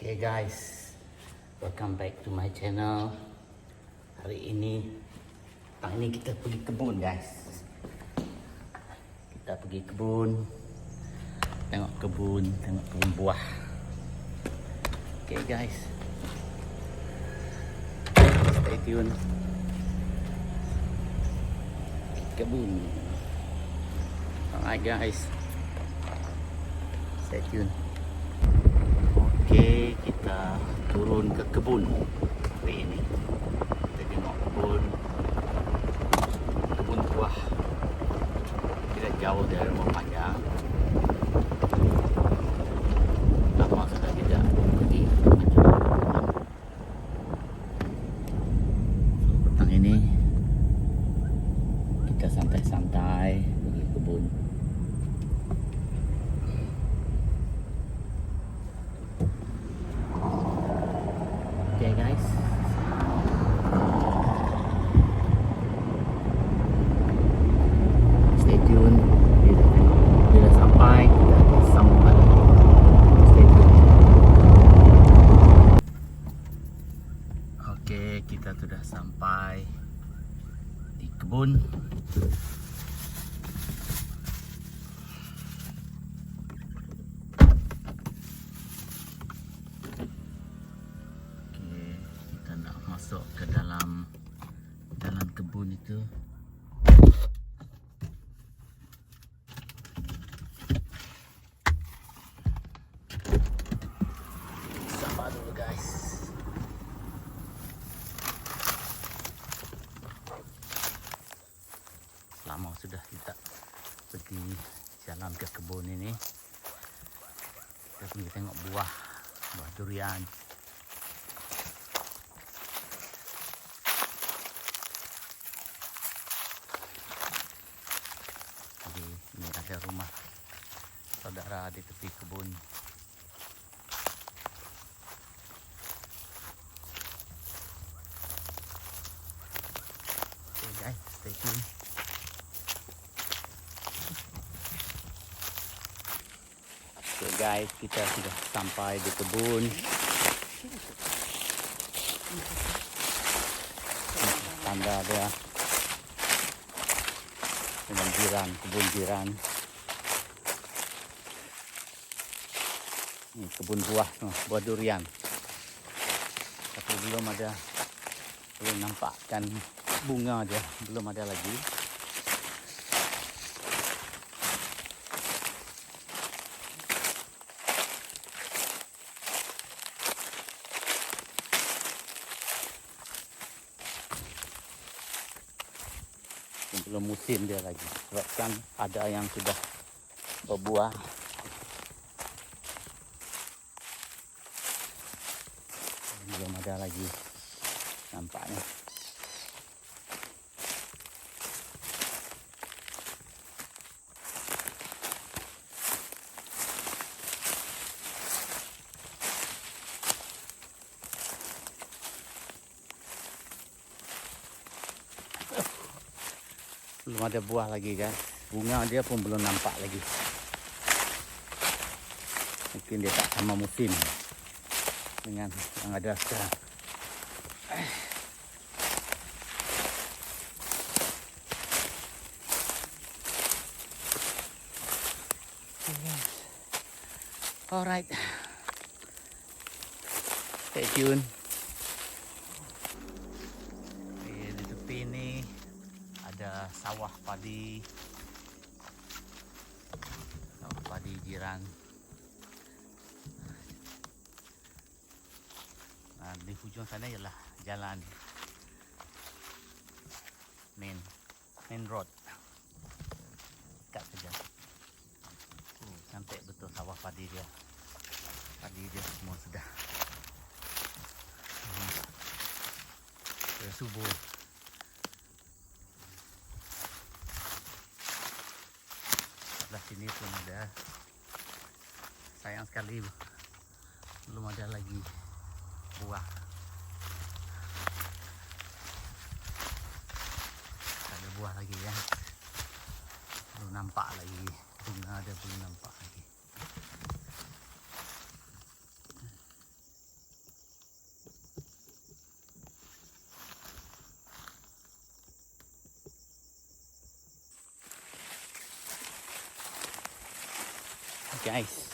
Okay guys, welcome back to my channel. Hari ini, petang ini kita pergi kebun guys. Kita pergi kebun, tengok kebun, tengok kebun buah. Okay guys, stay tune. Kebun. Alright guys, stay tune. Okey, kita turun ke kebun hari ini. Kita tengok kebun. Kebun buah. Tidak jauh dari rumah panjang. Di kebun. Okey, kita nak masuk ke dalam dalam kebun itu. Sabar dulu guys. Lama sudah kita pergi jalan ke kebun ini. Kita pergi tengok buah, buah durian. Jadi ini ada rumah saudara di tepi kebun. Okay guys, stay tune. Okay guys, kita sudah sampai di kebun. Tanda dia dengan jiran, kebun jiran. Ini kebun buah, buah durian. Tapi belum ada, belum nampakkan bunga dia, belum ada lagi. Musim dia lagi. Kan ada yang sudah berbuah. Belum ada lagi nampaknya ada buah lagi kan. Bunga dia pun belum nampak lagi. Mungkin dia tak sama musim. Dengan yang ada sekarang. Alright. Stay tune. Di tepi ini ada sawah padi. Sawah padi jiran. Nah, di hujung sana ialah jalan main main road. Dekat saja uh, cantik betul sawah padi dia. Padi dia semua sudah. Subur sini pun ada. Sayang sekali belum ada lagi buah. Ada buah lagi ya. Belum nampak lagi. Bunga ada belum nampak lagi guys.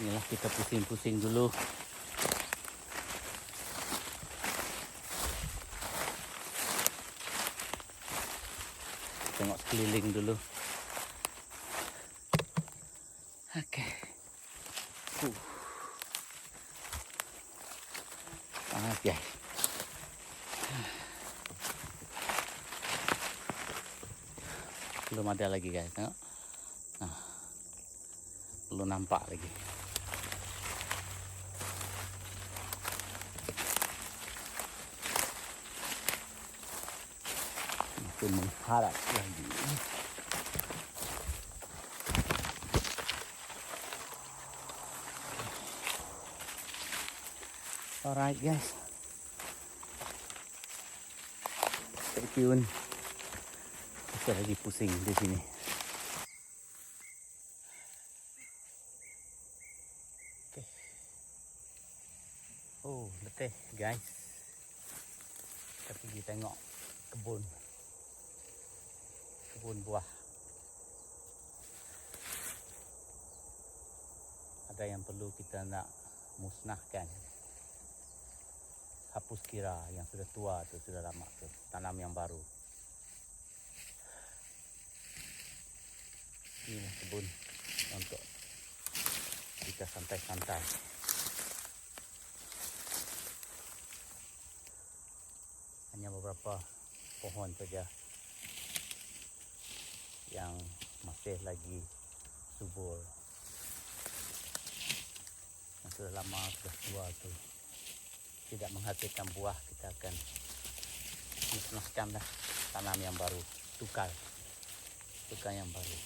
Inilah kita pusing-pusing dulu. Tengok sekeliling dulu. Oke. Uh. Panas guys. Belum ada lagi guys. Tengok. Nah. Belum nampak lagi. Masih mengharap lagi. Alright guys. Stay tune. Masih lagi pusing di sini. Oke. Oh, letih guys. Kita pergi tengok kebun. Kebun buah. Ada yang perlu kita nak musnahkan. Hapus kira yang sudah tua tu sudah lama tu. Tanam yang baru. Ini kebun untuk kita santai-santai. Hanya beberapa pohon saja yang masih lagi subur. Yang sudah lama sudah tua tu tidak menghasilkan buah kita akan musnahkan dah. Tanam yang baru tukar. Tukar yang baru.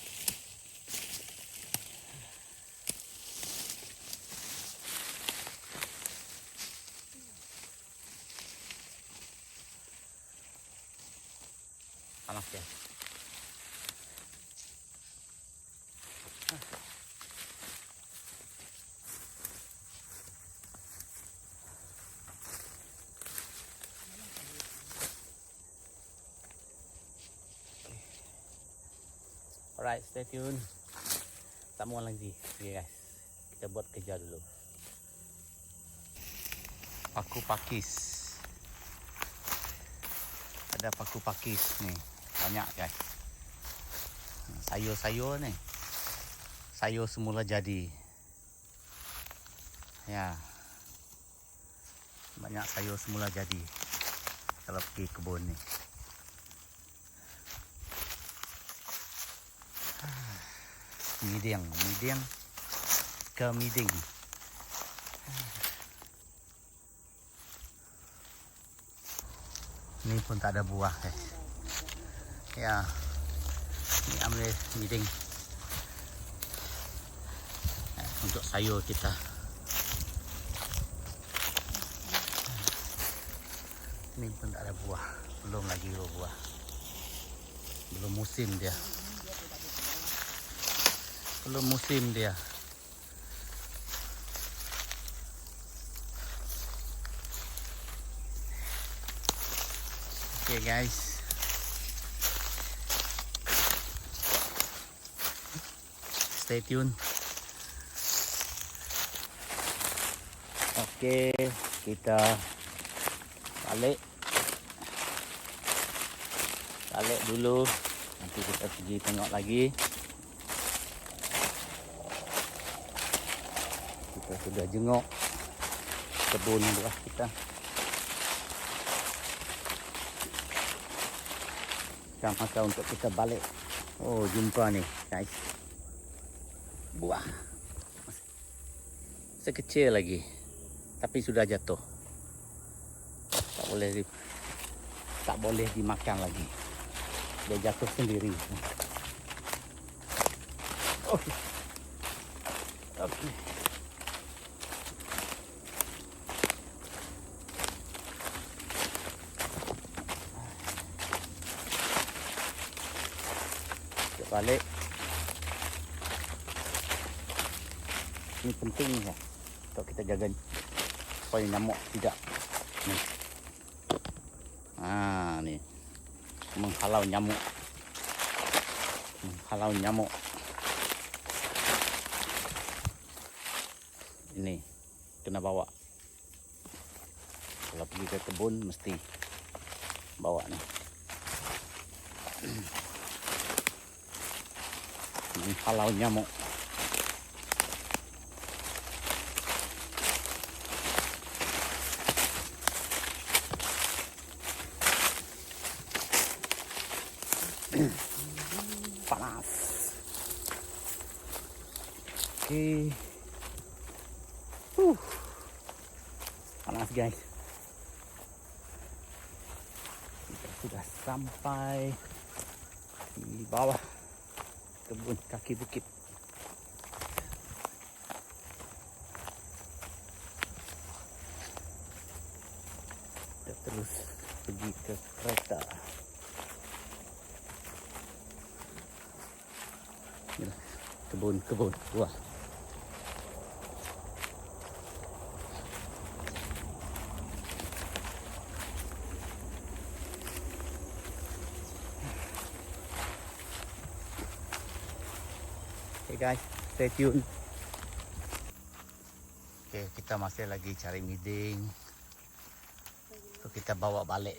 Panas ya Alright, stay tune. Tak mau lagi. Okay guys. Kita buat kerja dulu. Paku pakis. Ada paku pakis ni. Banyak guys. Sayur-sayur ni. Sayur semula jadi. Ya. Banyak sayur semula jadi. Kalau pergi kebun ni. Miding, miding ke miding. Ini pun tak ada buah guys. Ya, ini ambil miding untuk sayur kita. Ini pun tak ada buah, belum lagi buah. Belum musim dia. belum musim dia. Oke okay, guys. Stay tune. Oke, kita balik. Balik dulu. Nanti kita pergi tengok lagi. kita sudah jenguk kebun buah kita sekarang masa untuk kita balik oh jumpa nih guys buah sekecil lagi tapi sudah jatuh. Tak boleh di, tak boleh dimakan lagi. Dia jatuh sendiri. Oh. oke. Okay. balik. Ini penting ya. Untuk kita jaga supaya nyamuk? Tidak. Nih. Ah nih. Menghalau nyamuk. Menghalau nyamuk. Ini kena bawa. Kalau pergi ke kebun mesti bawa nih. Menghalau nyamuk panas oke. Uh. panas guys. Kita sudah sampai di bawah kebun kaki bukit. Kita terus pergi ke kereta. Kebun-kebun buah. Okay guys, stay tune. Okay, kita masih lagi cari miding. Untuk kita bawa balik.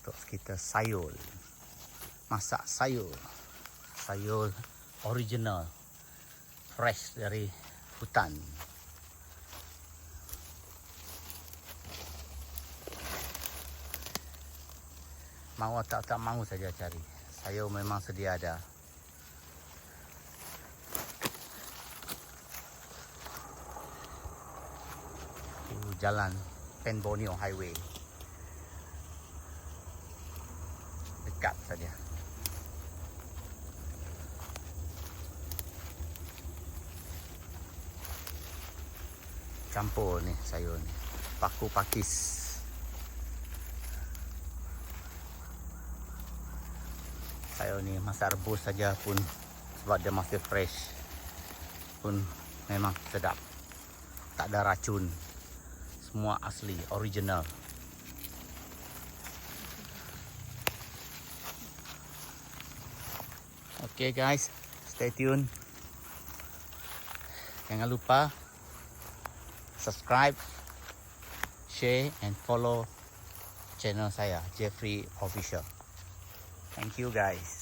Untuk kita sayur masak sayur sayur original fresh dari hutan mau tak tak mau saja cari sayur memang sedia ada. Jalan Pen Borneo Highway. Dekat saja. Campur ni sayur ni. Paku pakis sayur ni masak rebus saja pun sebab dia masih fresh. Pun memang sedap. Tak ada racun. Semua asli original. Okay guys, stay tune. Jangan lupa subscribe, share and follow channel saya Jeffrey Official. Thank you guys.